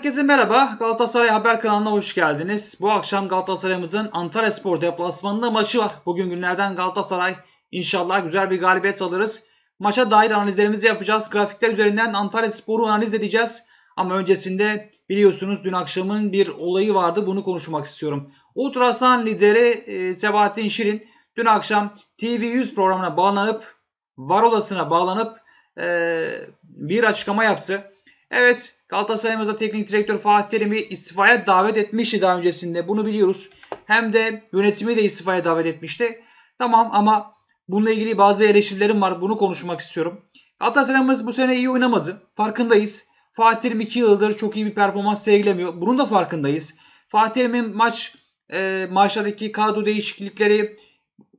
Herkese merhaba. Galatasaray Haber kanalına hoş geldiniz. Bu akşam Galatasaray'ımızın Antalya Spor deplasmanında maçı var. Bugün günlerden Galatasaray inşallah güzel bir galibiyet alırız. Maça dair analizlerimizi yapacağız. Grafikler üzerinden Antalya Spor'u analiz edeceğiz. Ama öncesinde biliyorsunuz dün akşamın bir olayı vardı. Bunu konuşmak istiyorum. Ultrasan lideri e, Sebahattin Şirin dün akşam TV100 programına bağlanıp var odasına bağlanıp e, bir açıklama yaptı. Evet Galatasaray'ımızda teknik direktör Fatih Terim'i istifaya davet etmişti daha öncesinde. Bunu biliyoruz. Hem de yönetimi de istifaya davet etmişti. Tamam ama bununla ilgili bazı eleştirilerim var. Bunu konuşmak istiyorum. Galatasaray'ımız bu sene iyi oynamadı. Farkındayız. Fatih Terim 2 yıldır çok iyi bir performans sergilemiyor. Bunun da farkındayız. Fatih Terim'in maç e, maçlardaki kadro değişiklikleri,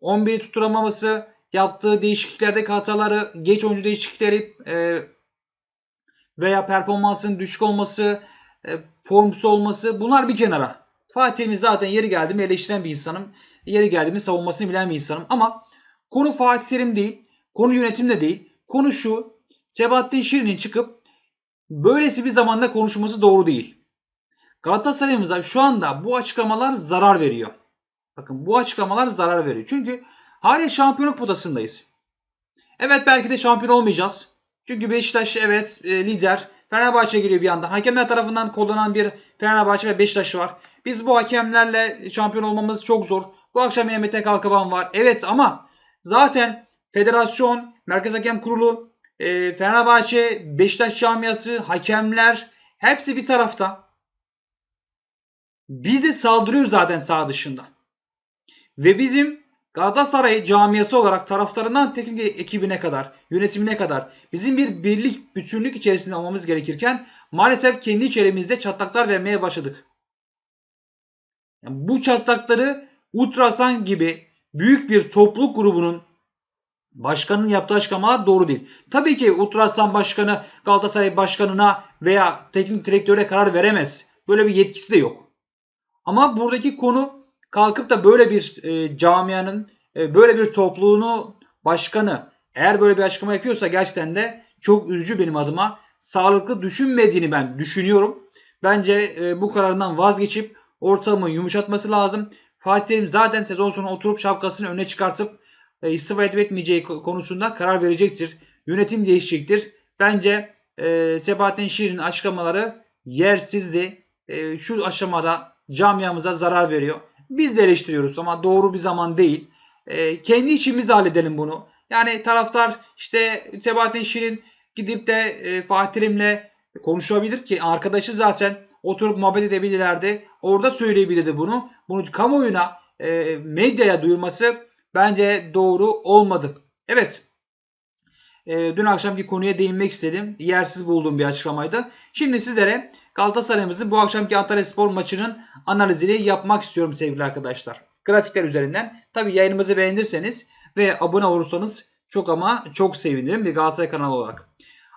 11'i tutturamaması, yaptığı değişikliklerdeki hataları, geç oyuncu değişiklikleri, e, veya performansının düşük olması, e, formsuz olması bunlar bir kenara. Fatih'imiz zaten yeri geldi mi eleştiren bir insanım. Yeri geldi mi savunmasını bilen bir insanım. Ama konu Fatih Terim değil. Konu yönetim de değil. Konu şu. Sebahattin Şirin'in çıkıp böylesi bir zamanda konuşması doğru değil. Galatasaray'ımıza şu anda bu açıklamalar zarar veriyor. Bakın bu açıklamalar zarar veriyor. Çünkü hala şampiyonluk potasındayız. Evet belki de şampiyon olmayacağız. Çünkü Beşiktaş evet e, lider. Fenerbahçe geliyor bir yandan. Hakemler tarafından kollanan bir Fenerbahçe ve Beşiktaş var. Biz bu hakemlerle şampiyon olmamız çok zor. Bu akşam yine Mete Kalkaban var. Evet ama zaten federasyon, Merkez Hakem Kurulu, e, Fenerbahçe, Beşiktaş camiası, hakemler hepsi bir tarafta. Bizi saldırıyor zaten sağ dışında. Ve bizim Galatasaray camiası olarak taraftarından teknik ekibine kadar, yönetimine kadar bizim bir birlik, bütünlük içerisinde olmamız gerekirken maalesef kendi içerimizde çatlaklar vermeye başladık. Yani bu çatlakları Ultrasan gibi büyük bir topluluk grubunun başkanının yaptığı açıklamalar doğru değil. Tabii ki Ultrasan başkanı Galatasaray başkanına veya teknik direktöre karar veremez. Böyle bir yetkisi de yok. Ama buradaki konu kalkıp da böyle bir e, camianın, e, böyle bir topluluğunu başkanı eğer böyle bir açıklama yapıyorsa gerçekten de çok üzücü benim adıma. Sağlıklı düşünmediğini ben düşünüyorum. Bence e, bu kararından vazgeçip ortamı yumuşatması lazım. Fatih Terim zaten sezon sonu oturup şapkasını öne çıkartıp e, istifa edip etmeyeceği konusunda karar verecektir. Yönetim değişecektir. Bence e, Sebahattin Şirin'in açıklamaları yersizdi. E, şu aşamada camiamıza zarar veriyor. Biz de eleştiriyoruz ama doğru bir zaman değil. E, kendi içimizde halledelim bunu. Yani taraftar işte Sebahattin Şirin gidip de e, Fatih Terim'le konuşabilir ki arkadaşı zaten oturup muhabbet edebilirlerdi. Orada söyleyebilirdi bunu. Bunu kamuoyuna, e, medyaya duyurması bence doğru olmadı. Evet. E, dün akşamki konuya değinmek istedim. Yersiz bulduğum bir açıklamaydı. Şimdi sizlere Galatasaray'ımızın bu akşamki Antalya Spor maçının analizini yapmak istiyorum sevgili arkadaşlar. Grafikler üzerinden. Tabi yayınımızı beğenirseniz ve abone olursanız çok ama çok sevinirim bir Galatasaray kanalı olarak.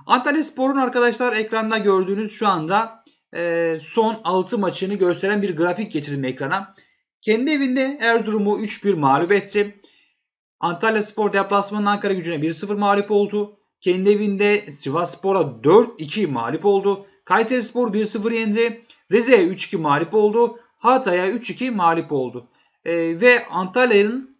Antalya Spor'un arkadaşlar ekranda gördüğünüz şu anda e, son 6 maçını gösteren bir grafik getirdim ekrana. Kendi evinde Erzurum'u 3-1 mağlup etti. Antalya Spor deplasmanın Ankara gücüne 1-0 mağlup oldu. Kendi evinde Sivas Spor'a 4-2 mağlup oldu. Kayseri Spor 1-0 yendi. Rize'ye 3-2 mağlup oldu. Hatay'a 3-2 mağlup oldu. Ee, ve Antalya'nın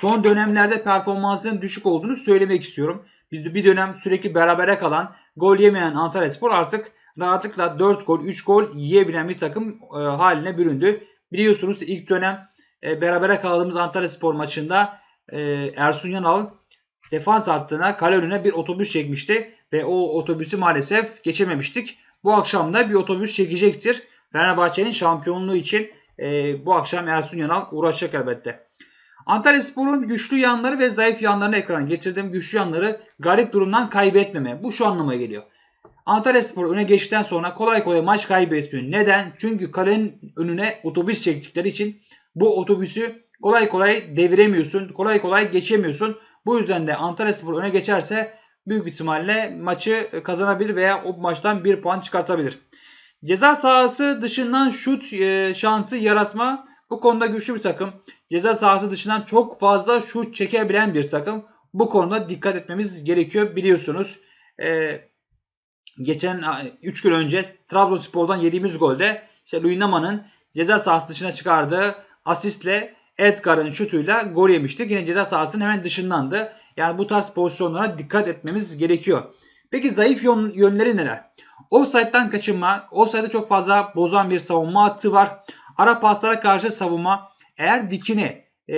son dönemlerde performansının düşük olduğunu söylemek istiyorum. Bir, bir dönem sürekli berabere kalan, gol yemeyen Antalya Spor artık rahatlıkla 4 gol, 3 gol yiyebilen bir takım e, haline büründü. Biliyorsunuz ilk dönem e, berabere kaldığımız Antalya Spor maçında e, Ersun Yanal defans hattına kale önüne bir otobüs çekmişti ve o otobüsü maalesef geçememiştik. Bu akşam da bir otobüs çekecektir. Fenerbahçe'nin şampiyonluğu için e, bu akşam Ersun Yanal uğraşacak elbette. Antalya Spor'un güçlü yanları ve zayıf yanlarını ekrana getirdim. Güçlü yanları garip durumdan kaybetmeme. Bu şu anlamaya geliyor. Antalya Spor öne geçtikten sonra kolay kolay maç kaybetmiyor. Neden? Çünkü kalenin önüne otobüs çektikleri için bu otobüsü kolay kolay deviremiyorsun. Kolay kolay geçemiyorsun. Bu yüzden de Antalya Spor öne geçerse büyük ihtimalle maçı kazanabilir veya o maçtan bir puan çıkartabilir. Ceza sahası dışından şut e, şansı yaratma bu konuda güçlü bir takım. Ceza sahası dışından çok fazla şut çekebilen bir takım. Bu konuda dikkat etmemiz gerekiyor biliyorsunuz. E, geçen 3 gün önce Trabzonspor'dan yediğimiz golde işte Luyendama'nın ceza sahası dışına çıkardığı asistle Edgar'ın şutuyla gol yemiştik. Yine ceza sahasının hemen dışındandı. Yani bu tarz pozisyonlara dikkat etmemiz gerekiyor. Peki zayıf yönleri neler? Offside'dan kaçınma, offside'ı çok fazla bozan bir savunma hattı var. Ara paslara karşı savunma eğer dikine e,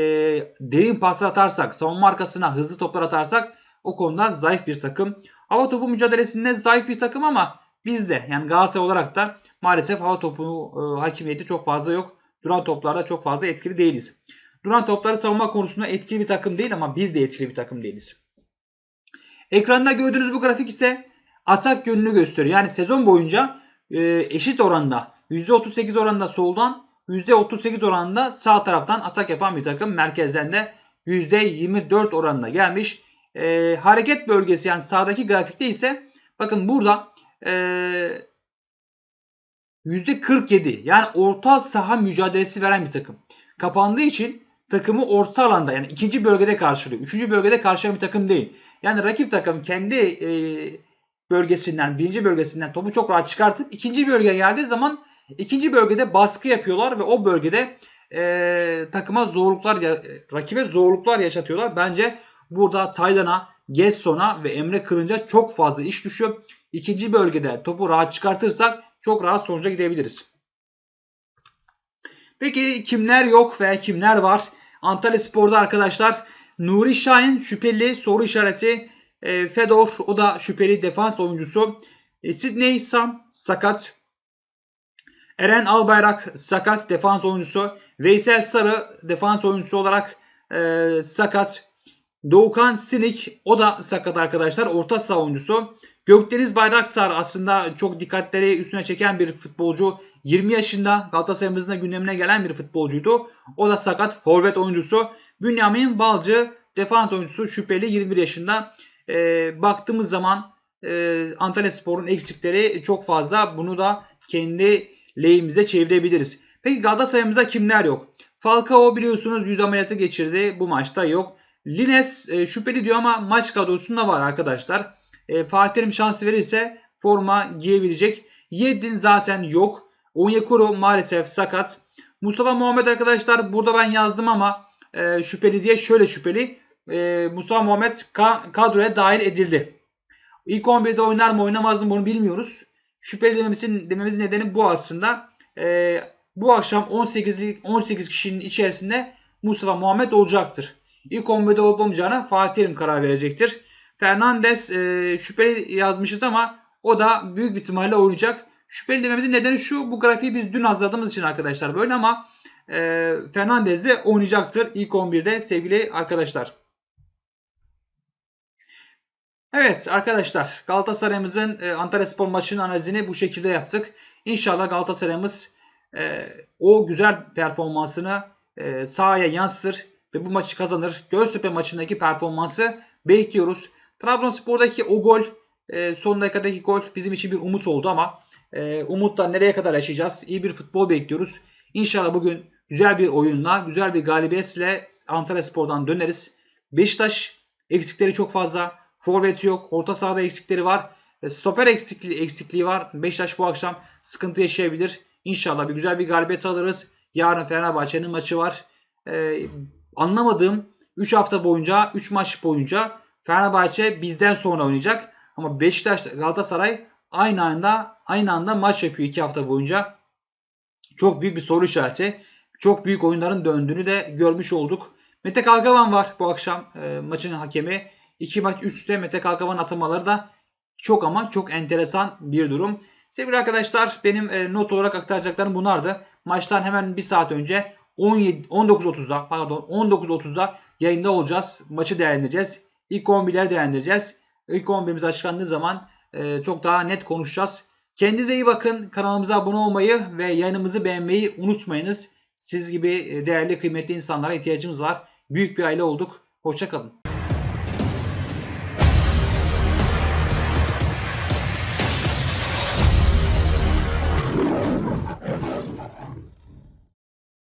derin paslar atarsak, savunma arkasına hızlı toplar atarsak o konuda zayıf bir takım. Hava topu mücadelesinde zayıf bir takım ama bizde yani Galatasaray olarak da maalesef hava topu e, hakimiyeti çok fazla yok. Duran toplarda çok fazla etkili değiliz. Duran topları savunma konusunda etkili bir takım değil ama biz de etkili bir takım değiliz. Ekranda gördüğünüz bu grafik ise atak yönünü gösteriyor. Yani sezon boyunca e, eşit oranda %38 oranında soldan %38 oranında sağ taraftan atak yapan bir takım. Merkezden de %24 oranında gelmiş. E, hareket bölgesi yani sağdaki grafikte ise bakın burada e, %47 yani orta saha mücadelesi veren bir takım. Kapandığı için takımı orta alanda yani ikinci bölgede karşılıyor. Üçüncü bölgede karşılayan bir takım değil. Yani rakip takım kendi e, bölgesinden, birinci bölgesinden topu çok rahat çıkartıp ikinci bölgeye geldiği zaman ikinci bölgede baskı yapıyorlar ve o bölgede e, takıma zorluklar, rakibe zorluklar yaşatıyorlar. Bence burada Taylan'a, Getson'a ve Emre Kırınca çok fazla iş düşüyor. İkinci bölgede topu rahat çıkartırsak çok rahat sonuca gidebiliriz. Peki kimler yok veya kimler var? Antalya Spor'da arkadaşlar Nuri Şahin şüpheli soru işareti. E, Fedor o da şüpheli defans oyuncusu. E, Sidney Sam sakat. Eren Albayrak sakat defans oyuncusu. Veysel Sarı defans oyuncusu olarak e, sakat. Doğukan Sinik o da sakat arkadaşlar. Orta saha oyuncusu. Gökdeniz Bayraktar aslında çok dikkatleri üstüne çeken bir futbolcu. 20 yaşında Galatasaray'ımızın da gündemine gelen bir futbolcuydu. O da sakat forvet oyuncusu. Bünyamin Balcı defans oyuncusu şüpheli 21 yaşında. E, baktığımız zaman e, Antalya Spor'un eksikleri çok fazla. Bunu da kendi lehimize çevirebiliriz. Peki Galatasaray'ımızda kimler yok? Falcao biliyorsunuz yüz ameliyatı geçirdi. Bu maçta yok. Lines e, şüpheli diyor ama maç kadrosunda var arkadaşlar. E, Fatih Terim şansı verirse forma giyebilecek. Yedin zaten yok. Onyekuru maalesef sakat. Mustafa Muhammed arkadaşlar burada ben yazdım ama e, şüpheli diye şöyle şüpheli. E, Mustafa Muhammed ka- kadroya dahil edildi. İlk 11'de oynar mı oynamaz mı bunu bilmiyoruz. Şüpheli dememizin, dememizin nedeni bu aslında. E, bu akşam 18, 18 kişinin içerisinde Mustafa Muhammed olacaktır. İlk 11'de olup olmayacağına Fatih Terim karar verecektir. Fernandes e, şüpheli yazmışız ama o da büyük bir ihtimalle oynayacak. Şüpheli dememizin nedeni şu. Bu grafiği biz dün hazırladığımız için arkadaşlar böyle ama e, Fernandes de oynayacaktır ilk 11'de sevgili arkadaşlar. Evet arkadaşlar Galatasaray'ımızın e, Antalya Spor maçının analizini bu şekilde yaptık. İnşallah Galatasaray'ımız e, o güzel performansını e, sahaya yansıtır ve bu maçı kazanır. Göztepe maçındaki performansı bekliyoruz. Trabzonspor'daki o gol e, son dakikadaki gol bizim için bir umut oldu ama e, umutla nereye kadar yaşayacağız? İyi bir futbol bekliyoruz. İnşallah bugün güzel bir oyunla, güzel bir galibiyetle Antalya Spor'dan döneriz. Beşiktaş eksikleri çok fazla. Forvet yok. Orta sahada eksikleri var. E, stoper eksikliği, eksikliği var. Beşiktaş bu akşam sıkıntı yaşayabilir. İnşallah bir güzel bir galibiyet alırız. Yarın Fenerbahçe'nin maçı var. Ee, anlamadığım 3 hafta boyunca, 3 maç boyunca Fenerbahçe bizden sonra oynayacak. Ama Beşiktaş, Galatasaray aynı anda aynı anda maç yapıyor 2 hafta boyunca. Çok büyük bir soru işareti. Çok büyük oyunların döndüğünü de görmüş olduk. Mete Kalkavan var bu akşam e, maçın hakemi. İki maç üstte Mete Kalkavan atamaları da çok ama çok enteresan bir durum. Sevgili arkadaşlar benim e, not olarak aktaracaklarım bunlardı. Maçtan hemen bir saat önce 19.30'da pardon 19.30'da yayında olacağız. Maçı değerlendireceğiz. İlk 11'leri değerlendireceğiz. İlk 11'imiz açıklandığı zaman e, çok daha net konuşacağız. Kendinize iyi bakın. Kanalımıza abone olmayı ve yayınımızı beğenmeyi unutmayınız. Siz gibi e, değerli kıymetli insanlara ihtiyacımız var. Büyük bir aile olduk. Hoşçakalın.